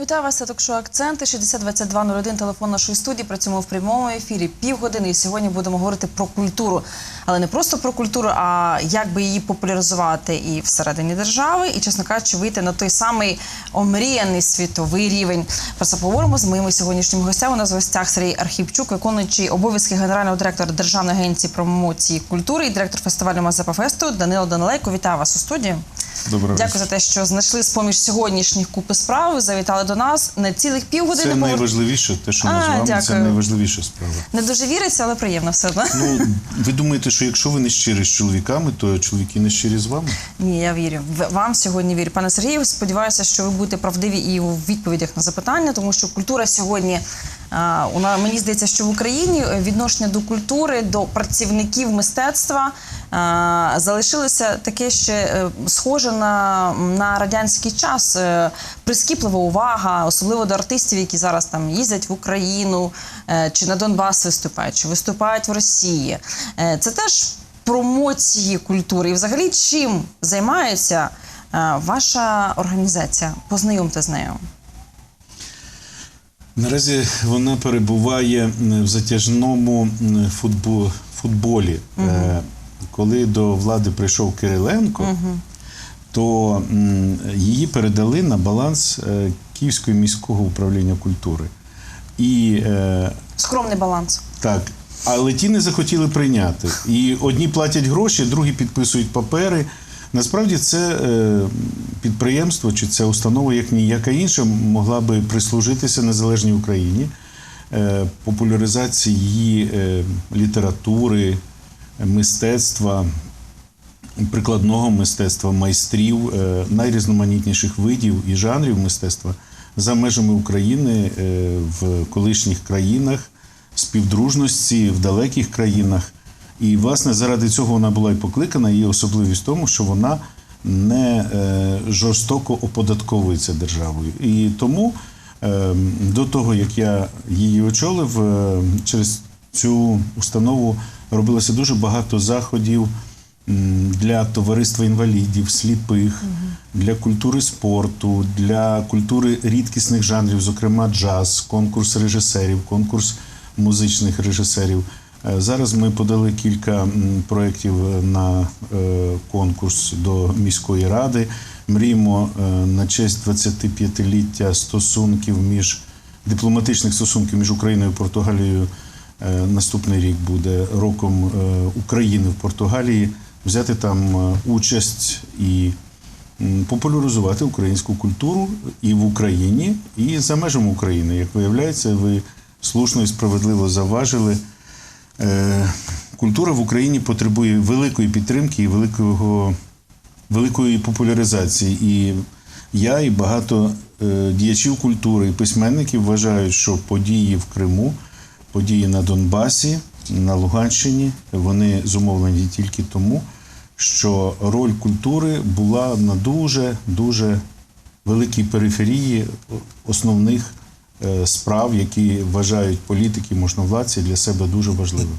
Вітаю вас, це ток-шоу акценти 602201, телефон нашої студії. Працюємо в прямому ефірі півгодини. І сьогодні будемо говорити про культуру, але не просто про культуру, а як би її популяризувати і всередині держави, і чесно кажучи, вийти на той самий омріяний світовий рівень. Про це поговоримо з моїми сьогоднішніми гостями. У нас в гостях Сергій Архіпчук, виконуючий обов'язки генерального директора Державної агенції промоції культури і директор фестивалю Мазепа Фесту Данило Данилейко. Вітаю вас у студії. Доброго Дякую за те, що знайшли з поміж сьогоднішніх купи справ. Завітали до нас на цілих півгодини. Це найважливіше, те, що ми з вами, це найважливіша справа. Не дуже віриться, але приємно все одно. Ну, ви думаєте, що якщо ви не щирі з чоловіками, то чоловіки не щирі з вами? Ні, я вірю. Вам сьогодні вірю. Пане Сергію, сподіваюся, що ви будете правдиві і у відповідях на запитання, тому що культура сьогодні. на- мені здається, що в Україні е, відношення до культури, до працівників мистецтва залишилося таке ще е, схоже на, на радянський час. Е, Прискіплива увага, особливо до артистів, які зараз там їздять в Україну е, чи на Донбас виступають, чи виступають в Росії. Е, Це теж промоції культури. І взагалі чим займається е, ваша організація? Познайомте з нею. Наразі вона перебуває в затяжному футболі. Е, Коли до влади прийшов Кириленко, то її передали на баланс е, Київського міського управління культури. І е, Скромний баланс. Так. Але ті не захотіли прийняти. І одні платять гроші, другі підписують папери. Насправді це е, підприємство чи це установа, як ніяка інша, могла би прислужитися незалежній Україні, популяризації її літератури, мистецтва, прикладного мистецтва, майстрів, е, найрізноманітніших видів і жанрів мистецтва за межами України е, в колишніх країнах, співдружності в далеких країнах. І, власне, заради цього вона була і покликана. Її особливість в тому, що вона не е, жорстоко оподатковується державою. І тому до того, як я її очолив, через цю установу робилося дуже багато заходів для товариства інвалідів, сліпих, для культури спорту, для культури рідкісних жанрів, зокрема джаз, конкурс режисерів, конкурс музичних режисерів. Е, Зараз ми подали кілька проєктів на е, конкурс до міської ради. Мріємо е, на честь 25-ліття стосунків між дипломатичних стосунків між Україною і Португалією. Е, Наступний рік буде роком е, України в Португалії. Взяти там е, участь і популяризувати українську культуру і в Україні, і за межами України. Як виявляється, ви слушно і справедливо заважили. Культура в Україні потребує великої підтримки і великого, великої популяризації. І я і багато діячів культури і письменників вважають, що події в Криму, події на Донбасі, на Луганщині, вони зумовлені тільки тому, що роль культури була на дуже дуже великій периферії основних е, справ, які вважають політики, можновладці для себе дуже важливими.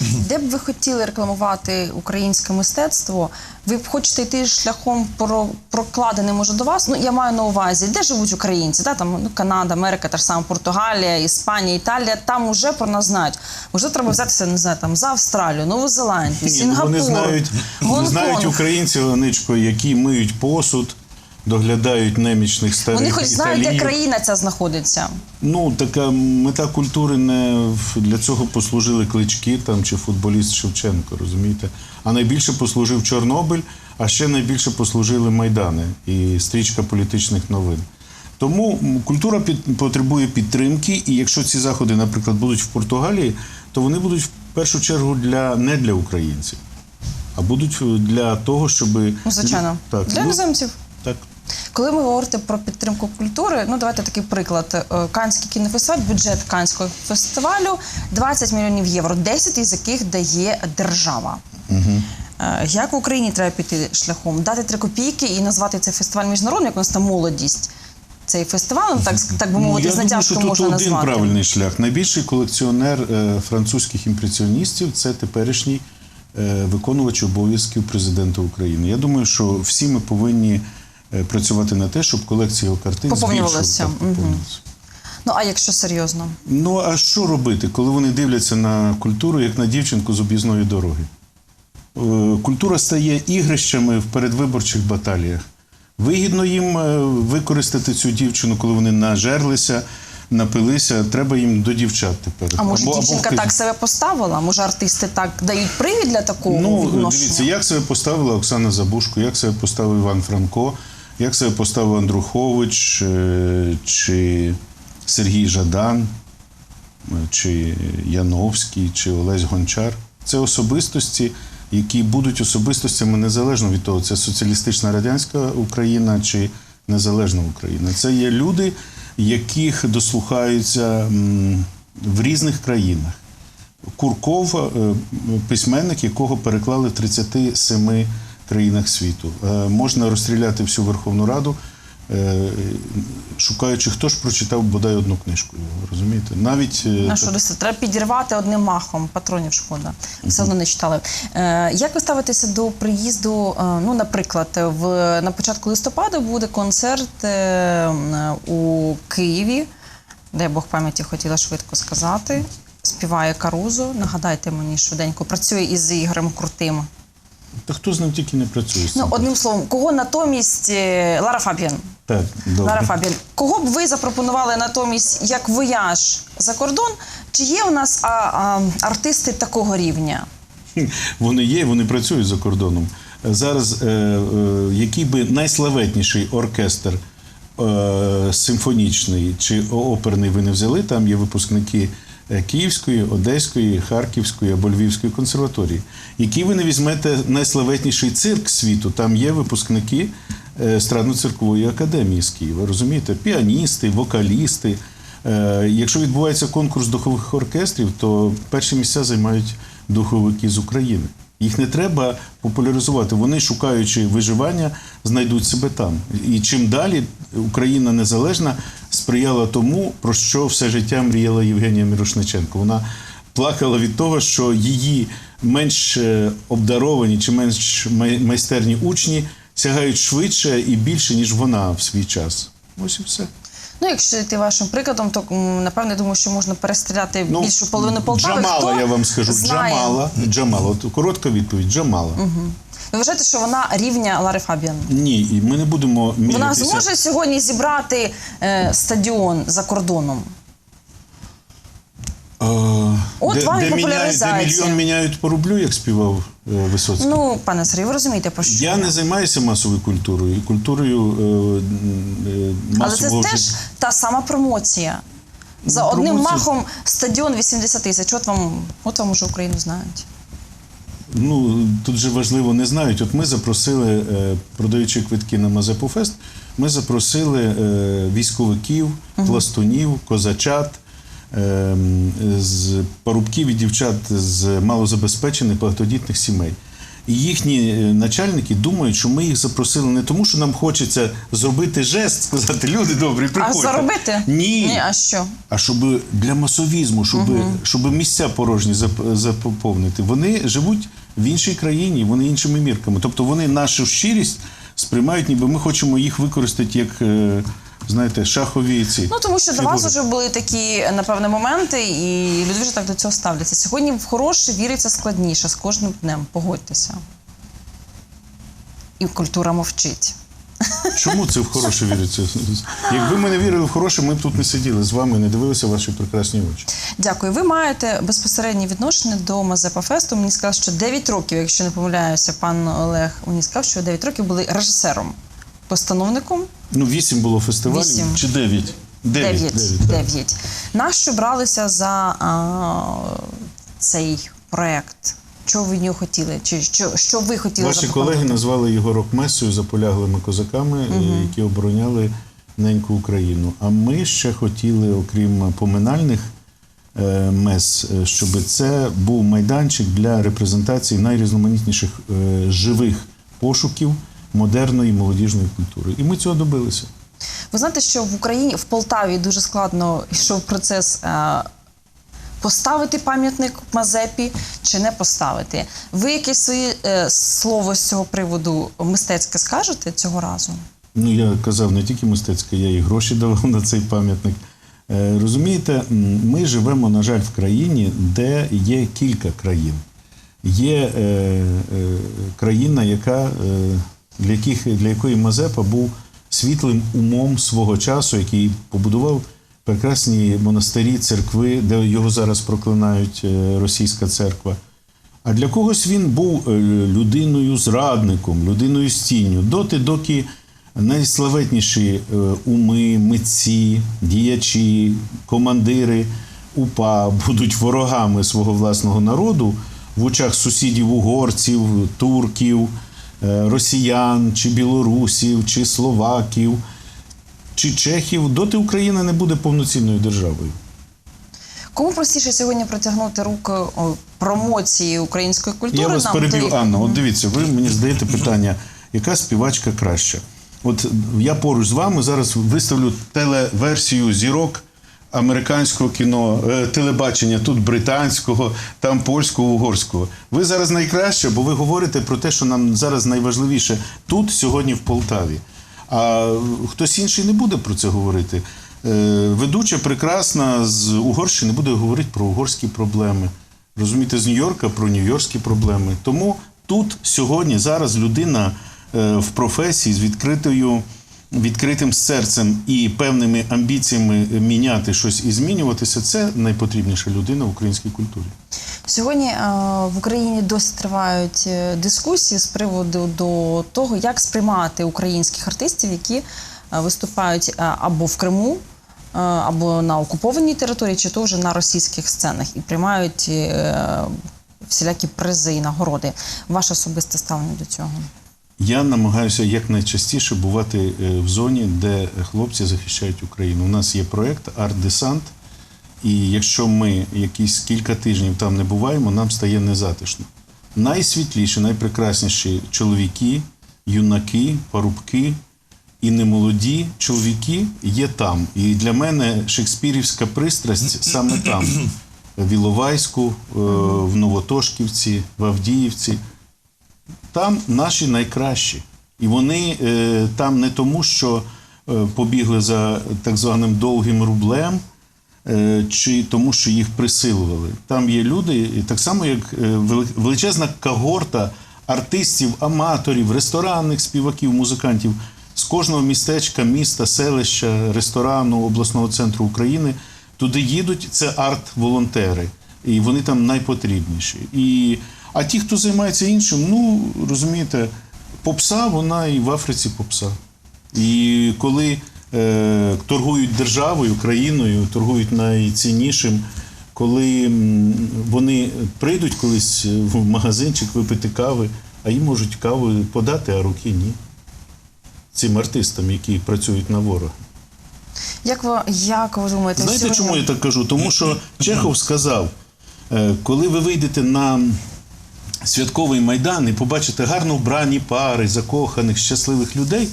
Де б ви хотіли рекламувати українське мистецтво? Ви б хочете йти шляхом про прокладеним може до вас? Ну я маю на увазі, де живуть українці? Да? Там ну, Канада, Америка, та ж сама Португалія, Іспанія, Італія. Там уже про нас знають. Може, треба взятися не знаю, там за Австралію, Нову Зеландію, Сінгапур, вони знають, Гонконг. знають українці, Оничко, які миють посуд, доглядають немічних старих Вони хоч знають, де італіїв. країна ця знаходиться. Ну, така мета культури не в- для цього послужили клички там чи футболіст Шевченко, розумієте? А найбільше послужив Чорнобиль, а ще найбільше послужили Майдани і стрічка політичних новин. Тому м, культура під, потребує підтримки, і якщо ці заходи, наприклад, будуть в Португалії, то вони будуть в першу чергу для не для українців, а будуть е, для того, щоб Ну, звичайно, так, для ну, іноземців. так. Коли ви говорите про підтримку культури, ну давайте такий приклад. Е, Канський кінофестиваль, бюджет Канського фестивалю 20 мільйонів євро, 10 із яких дає держава. Е, Як в Україні треба піти шляхом? Дати три копійки і назвати цей фестиваль міжнародним, як у нас там молодість. цей фестиваль, ну, так, так би Ну, мовити, я з думаю, що тут можна один назвати. правильний шлях. Найбільший колекціонер е, французьких імпресіоністів це теперішній е, виконувач обов'язків президента України. Я думаю, що всі ми повинні працювати на те, щоб колекція його картин збільшувалася, Мгм. Ну а якщо серйозно? Ну а що робити, коли вони дивляться на культуру як на дівчинку з об'їзної дороги? Е, Культура стає ігрищами в передвиборчих баталіях. Вигідно їм е, використати цю дівчину, коли вони нажерлися, напилися. Треба їм до дівчат тепер. А може Або- або дівчинка вкид- так себе поставила? Може артисти так дають привід для такого Ну, відношення? дивіться, як себе поставила Оксана Забушко, як себе поставив Іван Франко, як себе поставив Андрухович, е, чи Сергій Жадан, е, чи Яновський, чи Олесь Гончар. Це особистості, які будуть особистостями незалежно від того, це соціалістична радянська Україна чи незалежна Україна. Це є люди, яких дослухаються в різних країнах. Курков, е, письменник, якого переклали в 37 країнах світу. Е, Можна розстріляти всю Верховну Раду, е, шукаючи, хто ж прочитав бодай одну книжку. Розумієте? Навіть е, На що так- треба підірвати одним махом, патронів шкода. Все одно не читали. Як ви ставитеся до приїзду? ну, наприклад, в на початку листопада буде концерт у Києві, де Бог пам'яті хотіла швидко сказати. Співає Карузо. Нагадайте мені швиденько, працює із Ігорем Крутим. Та хто з ним тільки не працює? з Ну, одним словом, кого натомість е, Лара Фабіан. Так, добре. Лара Фабіан, кого б ви запропонували натомість як вояж за кордон? Чи є у нас а, а, артисти такого рівня? Вони є, вони працюють за кордоном. Зараз, е, е, який би найславетніший оркестр е, симфонічний чи оперний ви не взяли, там є випускники Київської, Одеської, Харківської або Львівської консерваторії. Який ви не візьмете найславетніший цирк світу, там є випускники е, Страдно-циркової академії з Києва. Розумієте? Піаністи, вокалісти. Е, Якщо відбувається конкурс духових оркестрів, то перші місця займають духовики з України. Їх не треба популяризувати. Вони, шукаючи виживання, знайдуть себе там. І чим далі Україна незалежна сприяла тому, про що все життя мріяла Євгенія Мірошниченко. Вона плакала від того, що її менш е, обдаровані чи менш майстерні учні сягають швидше і більше, ніж вона в свій час. Ось і все. Ну, якщо йти вашим прикладом, то м, напевне думаю, що можна перестріляти більшу половину Полтави. Ну, Джамала, Хто я вам скажу. знає? Джамала. Джамала. От коротка відповідь. Джамала. Ви вважаєте, що вона рівня Лари Фабіан? Ні, і ми не будемо Вона зможе сьогодні зібрати е, стадіон за кордоном? Е, От де, вам і де, міняють, де популяризація. мільйон міняють по рублю, як співав е, Висоцький. Ну, пане Сергію, ви розумієте, про що? я не займаюся масовою культурою і культурою е, е, Але це масового теж життя. та сама промоція. За Ну, одним промоція. махом стадіон 80 тисяч. От вам, от вам уже Україну знають. Ну тут же важливо не знають. От ми запросили, е, продаючи квитки на Мазепу-фест, ми запросили е, військовиків, пластунів, козачат, е, з парубків і дівчат з малозабезпечених багатодітних сімей. І їхні е, начальники думають, що ми їх запросили не тому, що нам хочеться зробити жест, сказати люди добрі, А заробити? Ні. Ні, а що? А щоб для масовізму, щоб, щоб місця порожні зап- заповнити, вони живуть в іншій країні, вони іншими мірками. Тобто вони нашу щирість сприймають, ніби ми хочемо їх використати як, е, знаєте, шахові ці. Ну тому що для вас вже були такі напевне моменти, і люди вже так до цього ставляться. Сьогодні в хороше віриться складніше з кожним днем. Погодьтеся. І культура мовчить. Чому це в хороше віриться? Якби ми не вірили в хороше, ми б тут не сиділи з вами, не дивилися ваші прекрасні очі. Дякую. Ви маєте безпосереднє відношення до Мазепа Фесту. Мені сказали, що 9 років, якщо не помиляюся, пан Олег мені сказав, що 9 років були режисером, постановником. Ну, вісім було фестивалів Вісім. чи дев'ять? Дев'ять. Дев'ять. дев'ять, Нащо бралися за а, цей проект? Що ви нього хотіли? Чи що, що ви хотіли Ваші запропонувати? колеги назвали його рок-месою заполяглими козаками, е, які обороняли неньку Україну. А ми ще хотіли, окрім поминальних е, мес, е, щоб це був майданчик для репрезентації найрізноманітніших е, живих пошуків модерної молодіжної культури. І ми цього добилися. Ви знаєте, що в Україні в Полтаві дуже складно йшов процес е, поставити пам'ятник Мазепі чи не поставити. Ви якесь своє е, слово з цього приводу мистецьке скажете цього разу? Ну, я казав не тільки мистецьке, я і гроші давав на цей пам'ятник. Е, Розумієте, ми живемо, на жаль, в країні, де є кілька країн. Є е, е, країна, яка, е, для, яких, для якої Мазепа був світлим умом свого часу, який побудував прекрасні монастирі, церкви, де його зараз проклинають е, російська церква. А для когось він був е, людиною зрадником, людиною з тінню. Доти, доки найславетніші е, уми, митці, діячі, командири УПА будуть ворогами свого власного народу в очах сусідів угорців, турків, росіян, чи білорусів, чи словаків, чи чехів, доти Україна не буде повноцінною державою. Кому простіше сьогодні протягнути руку промоції української культури? Я вас нам переб'ю, до- Анна. От дивіться, ви мені задаєте питання, яка співачка краща? От я поруч з вами зараз виставлю телеверсію зірок американського кіно, е, телебачення, тут британського, там польського, угорського. Ви зараз найкраще, бо ви говорите про те, що нам зараз найважливіше тут, сьогодні в Полтаві. А хтось інший не буде про це говорити. Е, Ведуча прекрасна з Угорщини буде говорити про угорські проблеми. Розумієте, з Нью-Йорка про нью-йоркські проблеми. Тому тут сьогодні зараз людина е, в професії з відкритою, відкритим серцем і певними амбіціями міняти щось і змінюватися це найпотрібніша людина в українській культурі. Сьогодні е, в Україні досить тривають е, дискусії з приводу до того, як сприймати українських артистів, які е, виступають або в Криму, або на окупованій території, чи то вже на російських сценах і приймають всілякі призи і нагороди. Ваше особисте ставлення до цього? Я намагаюся якнайчастіше бувати е, в зоні, де хлопці захищають Україну. У нас є проєкт Арт-Десант, і якщо ми якісь кілька тижнів там не буваємо, нам стає незатишно. Найсвітліші, найпрекрасніші чоловіки, юнаки, парубки і немолоді чоловіки є там. І для мене шекспірівська пристрасть саме там. В Іловайську, е, в Новотошківці, в Авдіївці. Там наші найкращі. І вони е, там не тому, що е, побігли за так званим довгим рублем, е, чи тому, що їх присилували. Там є люди, і так само, як е, величезна когорта артистів, аматорів, ресторанних співаків, музикантів з кожного містечка, міста, селища, ресторану, обласного центру України. Туди їдуть, це арт-волонтери, і вони там найпотрібніші. І, а ті, хто займається іншим, ну розумієте, попса, вона і в Африці попса. І коли е, торгують державою, країною, торгують найціннішим, коли вони прийдуть колись в магазинчик випити кави, а їм можуть каву подати, а руки ні. Цим артистам, які працюють на ворога. Як ви, як ви думаєте, Знаєте, сьогодні... чому я так кажу? Тому що Чехов сказав, е, коли ви вийдете на святковий майдан і побачите гарно вбрані пари, закоханих, щасливих людей,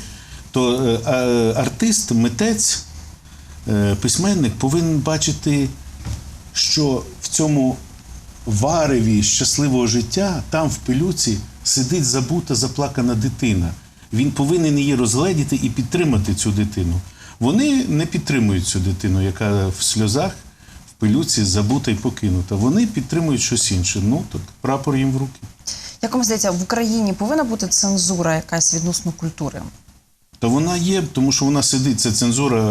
то е, е, артист, митець, е, письменник повинен бачити, що в цьому вареві щасливого життя, там в пилюці, сидить забута, заплакана дитина. Він повинен її розгледіти і підтримати цю дитину. Вони не підтримують цю дитину, яка в сльозах, пилюці забута і покинута. Вони підтримують щось інше. Ну, так прапор їм в руки. Як вам здається, в Україні повинна бути цензура якась відносно культури? Та вона є, тому що вона сидить. Це цензура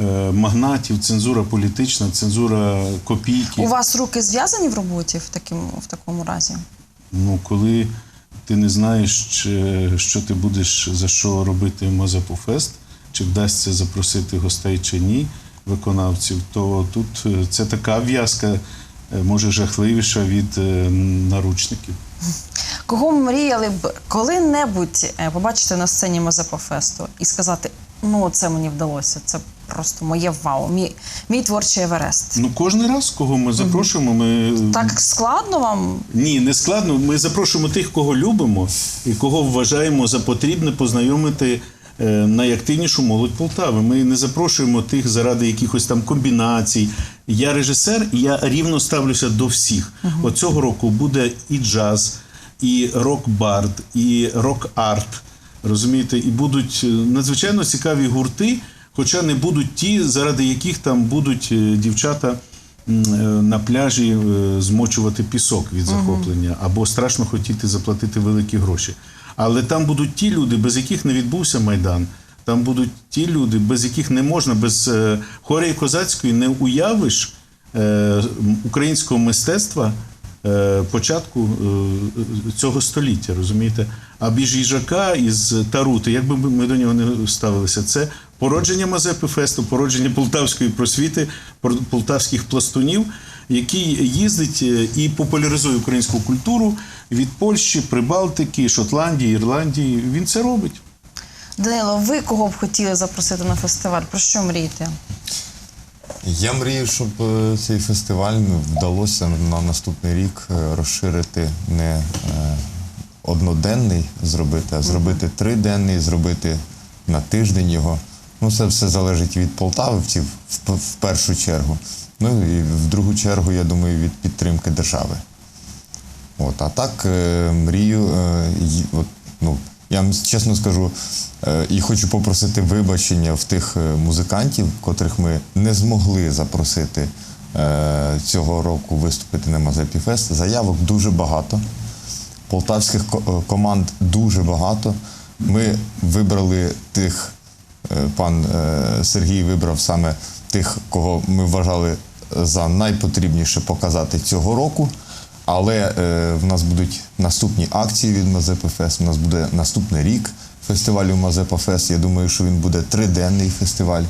е, магнатів, цензура політична, цензура копійки. У вас руки зв'язані в роботі в такому, в такому разі? Ну, коли ти не знаєш, чи, що ти будеш за що робити Мазепу-фест, чи вдасться запросити гостей чи ні, виконавців, то тут е, це така в'язка, е, може жахливіша від е, наручників. Кого мріяли б коли-небудь побачити на сцені Мазепа-фесту і сказати: ну, це мені вдалося, це просто моє вау, мій, мій творчий Еверест. Ну, кожен раз, кого ми запрошуємо, ми Так складно вам? Ні, не складно. Ми запрошуємо тих, кого любимо і кого вважаємо за потрібне познайомити найактивнішу молодь Полтави. Ми не запрошуємо тих заради якихось там комбінацій. Я режисер, і я рівно ставлюся до всіх. От цього року буде і джаз, і рок-бард, і рок-арт. Розумієте, і будуть е, надзвичайно цікаві гурти, хоча не будуть ті, заради яких там будуть е, дівчата е, на пляжі е, змочувати пісок від захоплення, або страшно хотіти заплатити великі гроші. Але там будуть ті люди, без яких не відбувся майдан. Там будуть ті люди, без яких не можна, без е, хореї козацької не уявиш е, українського мистецтва е, початку е, цього століття, розумієте? А біж їжака із Тарути, як би ми до нього не ставилися, це породження Мазепи Фесту, породження полтавської просвіти, полтавських пластунів, який їздить е, і популяризує українську культуру від Польщі, Прибалтики, Шотландії, Ірландії. Він це робить. Данило, ви кого б хотіли запросити на фестиваль? Про що мрієте? Я мрію, щоб е, цей фестиваль вдалося на наступний рік е, розширити не е, одноденний зробити, а зробити триденний, зробити на тиждень його. Ну, це все залежить від полтавівців в першу чергу. Ну і в другу чергу, я думаю, від підтримки держави. От, а так е, мрію, е, ну, я вам чесно скажу, е, і хочу попросити вибачення в тих музикантів, котрих ми не змогли запросити цього року виступити на Мазепі Фест. Заявок дуже багато. Полтавських команд дуже багато. Ми вибрали тих, пан Сергій вибрав саме тих, кого ми вважали за найпотрібніше показати цього року. Але е, в нас будуть наступні акції від Мазепа Фест. У нас буде наступний рік фестивалю Мазепа Фест. Я думаю, що він буде триденний фестиваль.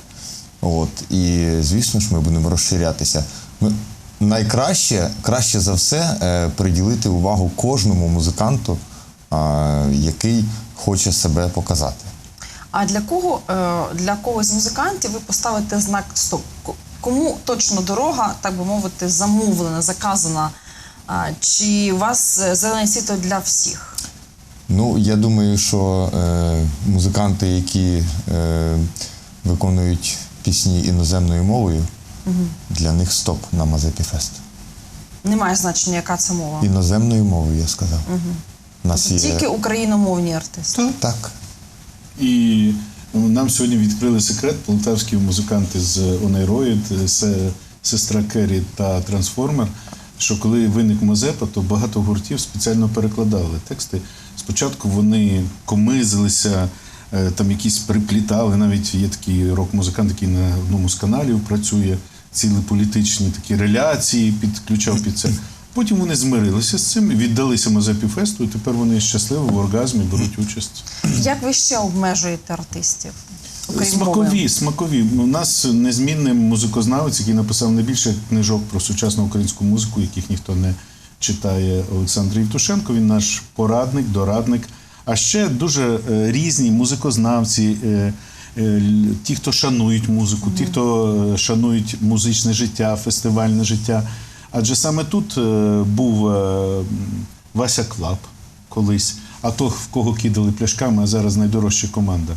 От і звісно ж, ми будемо розширятися. Ми найкраще, краще за все, е, приділити увагу кожному музиканту, а, який хоче себе показати. А для кого е, для когось з музикантів ви поставите знак стоп? Кому точно дорога, так би мовити, замовлена, заказана? Чи у вас е, зелене світло для всіх? Ну, я думаю, що е, музиканти, які е, виконують пісні іноземною мовою, для них стоп на Мазепі Фест. Немає значення, яка це мова. Іноземною мовою, я сказав. У нас є... Тільки україномовні артисти. Так. І ну, нам сьогодні відкрили секрет полтавські музиканти з Онейроїд, се- сестра Керрі та Трансформер. Що коли виник Мазепа, то багато гуртів спеціально перекладали тексти. Спочатку вони комизилися, е, там якісь приплітали. Навіть є такий рок-музикант, який на одному з каналів працює, цілі політичні такі реляції підключав під це. Потім вони змирилися з цим, віддалися Мазепі Фесту, і тепер вони щасливі в оргазмі беруть участь. Як ви ще обмежуєте артистів? Окрім Смакові, мови? смакові. У нас незмінний музикознавець, який написав найбільше книжок про сучасну українську музику, яких ніхто не читає. Олександр Євтушенко. Він наш порадник, дорадник. А ще дуже е, різні музикознавці, е, е, ті, хто шанують музику, ті, хто шанують музичне життя, фестивальне життя. Адже саме тут був Вася Клап колись, а то в кого кидали пляшками, а зараз найдорожча команда.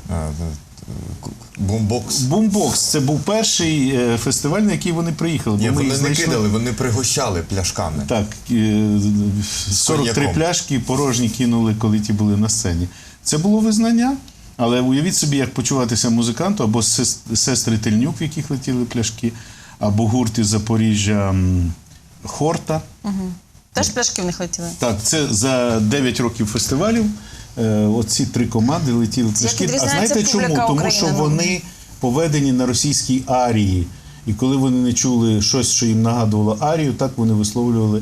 Е, е, Бумбокс. Бумбокс це був перший е, фестиваль, на який вони приїхали. Ні, вони їх не кидали, вони пригощали пляшками. Так, е, 43 коньяком. пляшки порожні кинули, коли ті були на сцені. Це було визнання. Але уявіть собі, як почуватися музиканту або сестри Тельнюк, в яких летіли пляшки, або гурт із Запоріжжя Хорта. Теж пляшки в них летіли? Так, це за 9 років фестивалів. Е, оці три команди летіли Це. А знаєте чому? Тому що вони поведені на російській арії. І коли вони не чули щось, що їм нагадувало арію, так вони висловлювали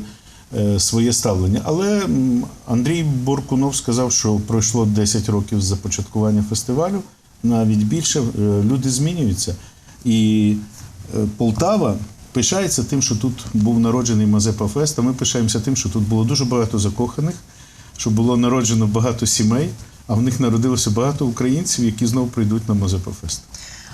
е, своє ставлення. Але Андрій Боркунов сказав, що пройшло 10 років з започаткування фестивалю, навіть більше. Е, люди змінюються. І Полтава пишається тим, що тут був народжений Мазепа Фест, а ми пишаємося тим, що тут було дуже багато закоханих, що було народжено багато сімей, а в них народилося багато українців, які знову прийдуть на Мазепа Фест.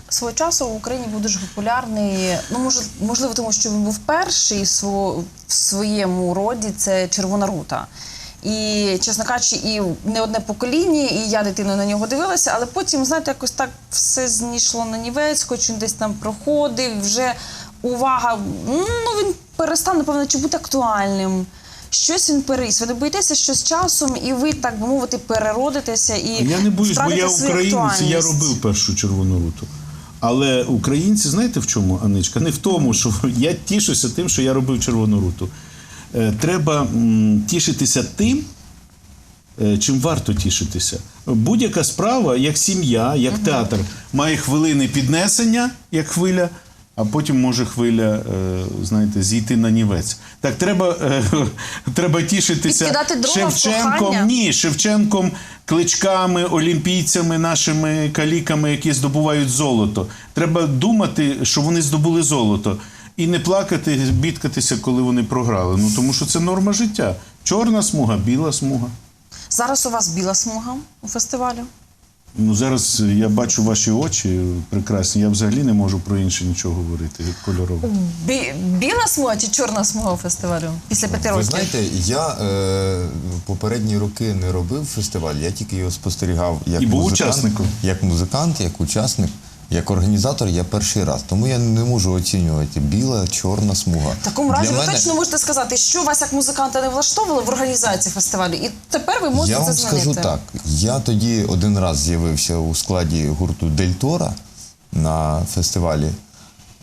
Свого часу в Україні був дуже популярний. Ну можливо, тому що він був перший в своєму роді. Це Червона рута. І, чесно кажучи, і не одне покоління, і я дитиною на нього дивилася, але потім, знаєте, якось так все знійшло на нівець, хоч він десь там проходив, вже увага, ну він перестав, напевно, чи бути актуальним. Щось він переріс. Ви не боїтеся, що з часом і ви, так би мовити, переродитеся і Я не боюсь, бо я українець, я робив першу червону руту. Але українці, знаєте в чому, Аничка? Не в тому, що я тішуся тим, що я робив червону руту. Е, Треба тішитися тим, е, чим варто тішитися. Будь-яка справа, як сім'я, як театр, має хвилини піднесення, як хвиля, а потім може хвиля, е, знаєте, зійти на нівець. Так, треба, е, треба тішитися дрова Шевченком. кохання? Ні, Шевченком, кличками, олімпійцями, нашими каліками, які здобувають золото. Треба думати, що вони здобули золото. І не плакати, бідкатися, коли вони програли. Ну тому що це норма життя. Чорна смуга, біла смуга. Зараз у вас біла смуга у фестивалю. Ну зараз я бачу ваші очі прекрасні. Я взагалі не можу про інше нічого говорити, як кольорово. Бі- біла смуга чи чорна смуга у фестивалю після п'яти Ви знаєте, я е, попередні роки не робив фестиваль, я тільки його спостерігав як І був музикант, учасником. як музикант, як учасник, як організатор. Я перший раз. Тому я не можу оцінювати біла, чорна смуга. В такому разі Для ви мене- точно можете сказати, що вас як музиканта не влаштовувало в організації фестивалю, і тепер ви можете Я вам змінити. скажу так. Я тоді один раз з'явився у складі гурту Дель Тора на фестивалі,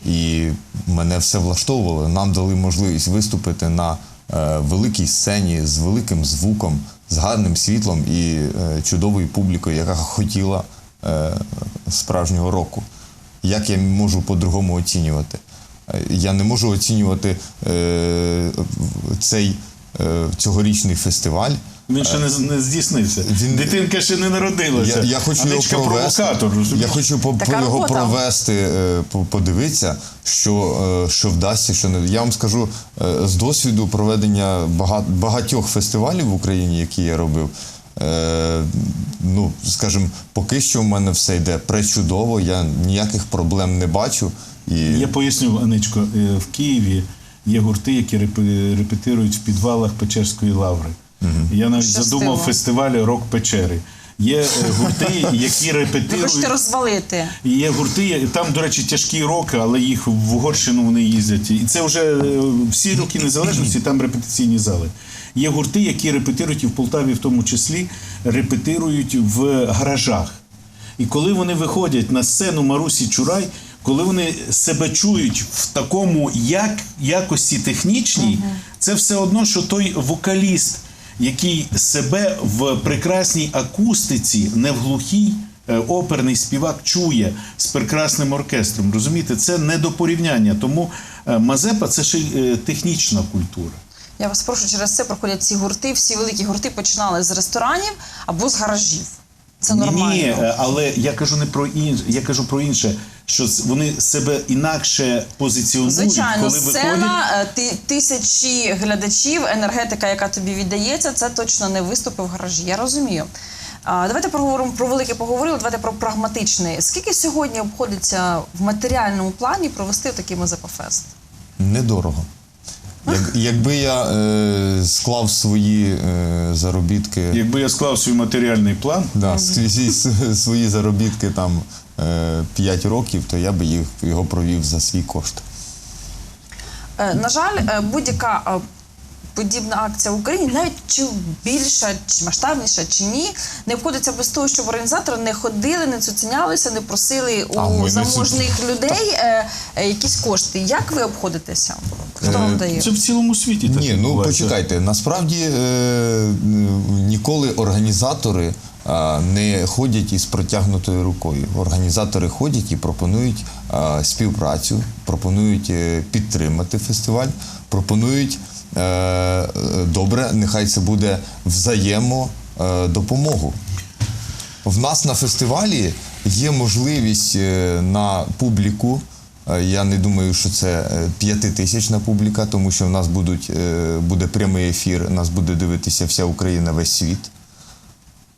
і мене все влаштовувало. Нам дали можливість виступити на е, великій сцені з великим звуком, з гарним світлом і е, чудовою публікою, яка хотіла справжнього року. Як я можу по-другому оцінювати? Е, Я не можу оцінювати е, цей е, цьогорічний фестиваль. Він ще не, не здійснився. Він- Дитинка ще не народилася. Я, я хочу його провести. Я хочу по, по його провести, е, подивитися, що, е, що вдасться, що не. Я вам скажу е, з досвіду проведення бага- багатьох фестивалів в Україні, які я робив. Е, Ну, скажімо, поки що в мене все йде пречудово, я ніяких проблем не бачу. І Я поясню, Аничко, е, в Києві є гурти, які репе- репетирують в підвалах Печерської лаври. Я навіть Щастило. задумав фестиваль Рок Печери. Є е, гурти, які Ви хочете репетирують. розвалити. Є гурти, там, до речі, тяжкі роки, але їх в Угорщину вони їздять. І це вже всі роки незалежності, там репетиційні зали. Є гурти, які репетирують і в Полтаві, в тому числі, репетирують в гаражах. І коли вони виходять на сцену Марусі Чурай, коли вони себе чують в такому як, якості технічній, це все одно, що той вокаліст, який себе в прекрасній акустиці, не в глухій, е, оперний співак чує з прекрасним оркестром. Розумієте, це не до порівняння. Тому е, Мазепа це ще е, технічна культура. Я вас прошу, через це проходять ці гурти. Всі великі гурти починали з ресторанів або з гаражів. Це нормально. Ні, е, але я кажу не про інше, я кажу про інше, що вони себе інакше позиціонують, Звичайно, коли виходять. сцена, е, ти, тисячі глядачів, енергетика, яка тобі віддається, це точно не виступи в гаражі. Я розумію. А, давайте поговоримо про велике поговорили, давайте про прагматичне. Скільки сьогодні обходиться в матеріальному плані провести такий Мазепа-фест? недорого. Як, якби я е, склав свої е, заробітки. Якби я склав свій матеріальний план, Да, свої, свої заробітки там 5 років, то я би їх його провів за свій кошт. Е, На жаль, е, будь-яка е, подібна акція в Україні, навіть чи більша, чи масштабніша, чи ні, не обходиться без того, щоб організатори не ходили, не цуценялися, не просили А, у не заможних людей е, е, якісь кошти. Як ви обходитеся? Хто Е, вам дає? це в цілому світі так Ні, ну почекайте. Насправді е, ніколи організатори не ходять із протягнутою рукою. Організатори ходять і пропонують співпрацю, пропонують підтримати фестиваль, пропонують добре, нехай це буде взаємодопомогу. В нас на фестивалі є можливість е, на публіку. е, Я не думаю, що це е, п'ятитисячна публіка, тому що в нас будуть, е, буде прямий ефір, нас буде дивитися вся Україна, весь світ.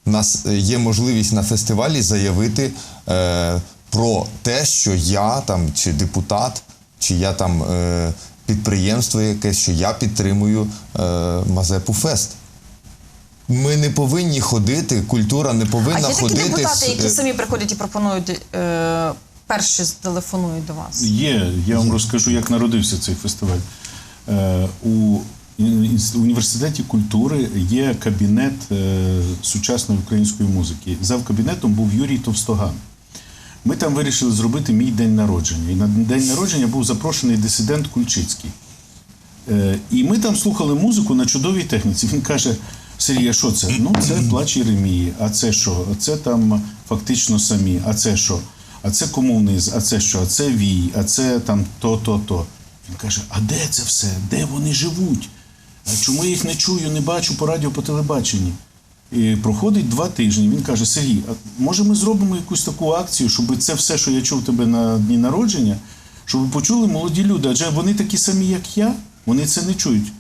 У нас е, є можливість на фестивалі заявити е, про те, що я там, чи депутат, чи я там е, підприємство якесь, що я підтримую е, Мазепу Фест. Ми не повинні ходити, культура не А повинна є такі депутати, які е, самі приходять і пропонують е, перші телефонують до вас. Є, я вам розкажу, як народився цей фестиваль. Е, У університеті культури є кабінет е, сучасної української музики. Зав кабінетом був Юрій Товстоган. Ми там вирішили зробити мій день народження. І на день народження був запрошений дисидент Кульчицький. Е, І ми там слухали музику на чудовій техніці. Він каже: Сергій, а що це? Ну, це плач Єремії. А це що? А це там фактично самі. А це що? А це комуниз, а це що? А це вій, а це там то, то, то. Він каже: А де це все? Де вони живуть? А чому я їх не чую, не бачу по радіо, по телебаченні? І проходить два тижні. Він каже: Сергій, а може ми зробимо якусь таку акцію, щоб це все, що я чув тебе на дні народження, щоб почули молоді люди, адже вони такі самі, як я, вони це не чують.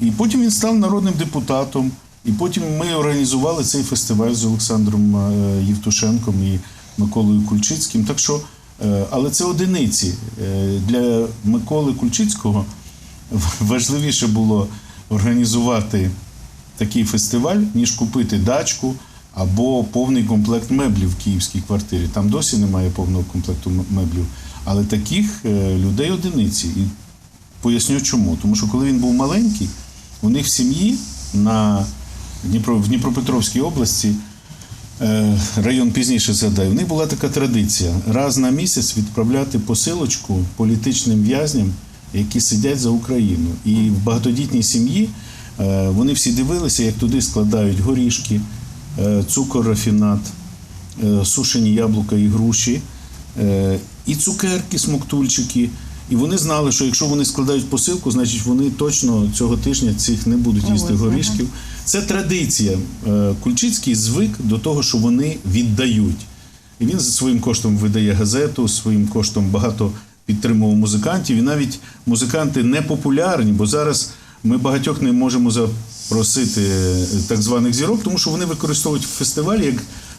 І потім він став народним депутатом, і потім ми організували цей фестиваль з Олександром е, Євтушенком і Миколою Кульчицьким. Так що, е, але це одиниці. Е, Для Миколи Кульчицького важливіше було організувати такий фестиваль, ніж купити дачку або повний комплект меблів в київській квартирі. Там досі немає повного комплекту меблів. Але таких е, людей одиниці. І поясню чому. Тому що коли він був маленький, у них в сім'ї на Дніпро, в Дніпропетровській області. е, Район пізніше згадаю, в них була така традиція раз на місяць відправляти посилочку політичним в'язням, які сидять за Україну. І в багатодітній сім'ї вони всі дивилися, як туди складають горішки, е, цукор, рафінат, е, сушені яблука і груші, е, і цукерки, смоктульчики. І вони знали, що якщо вони складають посилку, значить вони точно цього тижня цих не будуть їсти горішків. Це традиція. Е, Кульчицький звик до того, що вони віддають. І він за своїм коштом видає газету, своїм коштом багато підтримував музикантів. І навіть музиканти не популярні, бо зараз ми багатьох не можемо запросити е, так званих зірок, тому що вони використовують фестиваль як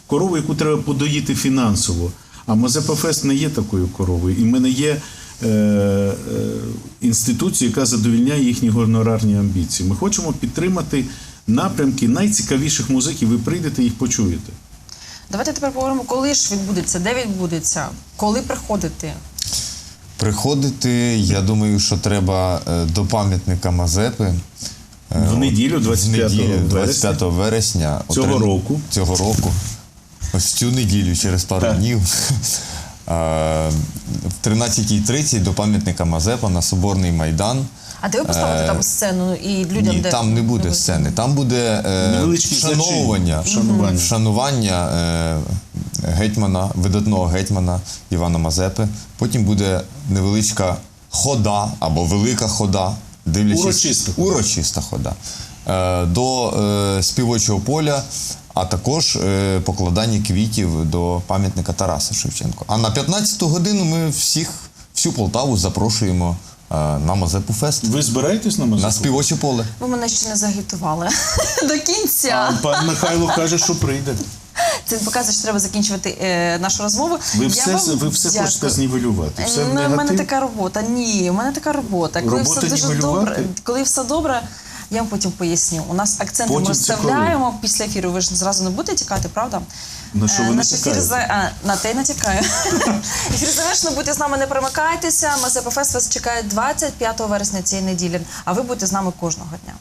корову, яку треба подоїти фінансово. А Мазепа Фест не є такою коровою. І ми не є е, е, інституцією, яка задовільняє їхні гонорарні амбіції. Ми хочемо підтримати напрямки найцікавіших музиків. Ви прийдете їх почуєте. Давайте тепер поговоримо, коли ж відбудеться, де відбудеться, коли приходити. Приходити, я думаю, що треба е, до пам'ятника Мазепи. е, В неділю, в 25 неділю, вересня. 25 вересня Цього отрим- року. Цього року. Ось цю неділю, через пару Так. днів. В 13.30 до пам'ятника Мазепа на Соборний Майдан. А де ви поставите Е, там сцену і людям Ні, де там не буде сцени. Там буде е, вшановування. Вшанування. вшанування е, гетьмана, видатного гетьмана Івана Мазепи. Потім буде невеличка хода або велика хода, дивлячись Урочиста хода. урочиста хода е, до е, співочого поля. А також е, покладання квітів до пам'ятника Тараса Шевченко. А на 15-ту годину ми всіх, всю Полтаву запрошуємо на Мазепу Фест. Ви збираєтесь на музику? На співоче поле. Ви мене ще не загітували до кінця. А пан Михайло каже, що прийде. Це показує, що треба закінчувати е, нашу розмову. Ви Я все, вам ви все дякую. хочете знівелювати. Все в Ну, в мене така робота. Ні, в мене така робота. Коли Робота все дуже добре, коли все добре, я вам потім поясню. У нас акценти ми Потім це розставляємо після ефіру. Ви ж зразу не будете тікати, правда? На що ви Е, Наш ефір за а, на те й натякаю. ефір завершено. Будьте з нами, не перемикайтеся. Мазепа Фест вас чекає 25 вересня цієї неділі. А ви будете з нами кожного дня.